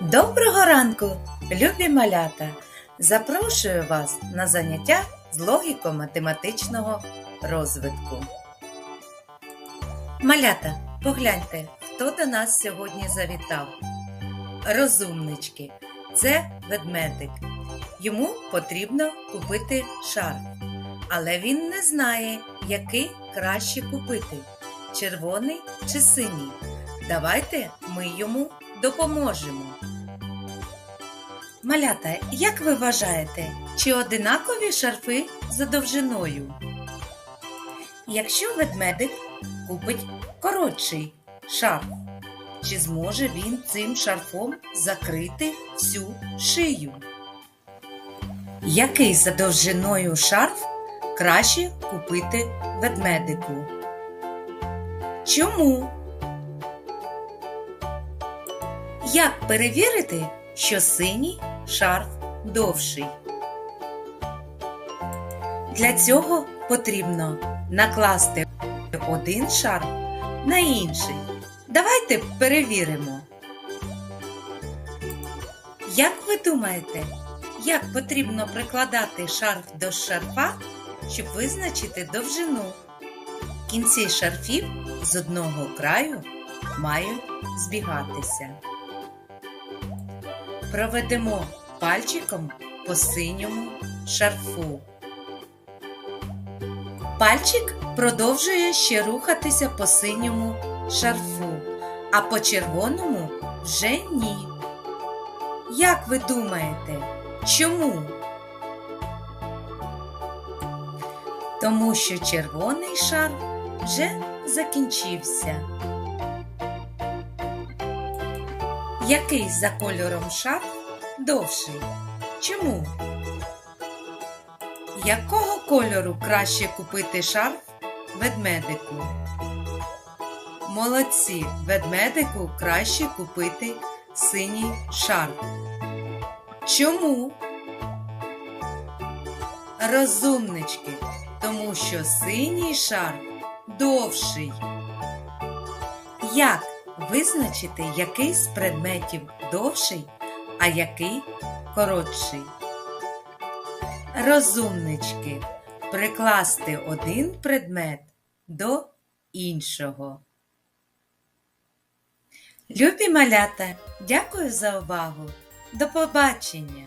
Доброго ранку, любі малята! Запрошую вас на заняття з логіко-математичного розвитку. Малята, погляньте, хто до нас сьогодні завітав. Розумнички, це ведмедик. Йому потрібно купити шарф, але він не знає, який краще купити червоний чи синій. Давайте ми йому допоможемо. Малята, як ви вважаєте, чи одинакові шарфи за довжиною? Якщо ведмедик купить коротший шарф, чи зможе він цим шарфом закрити всю шию? Який за довжиною шарф краще купити ведмедику? Чому? Як перевірити, що синій шарф довший? Для цього потрібно накласти один шарф на інший. Давайте перевіримо. Як ви думаєте, як потрібно прикладати шарф до шарфа, щоб визначити довжину? Кінці шарфів з одного краю мають збігатися. Проведемо пальчиком по синьому шарфу. Пальчик продовжує ще рухатися по синьому шарфу, а по червоному вже ні. Як ви думаєте, чому? Тому що червоний шарф вже закінчився. Який за кольором шарф довший? Чому? Якого кольору краще купити шарф ведмедику? Молодці, ведмедику краще купити синій шарф. Чому? Розумнички, тому що синій шарф довший. Як визначити, який з предметів довший, а який коротший? Розумнички, прикласти один предмет до іншого. Любі малята, дякую за увагу. До побачення!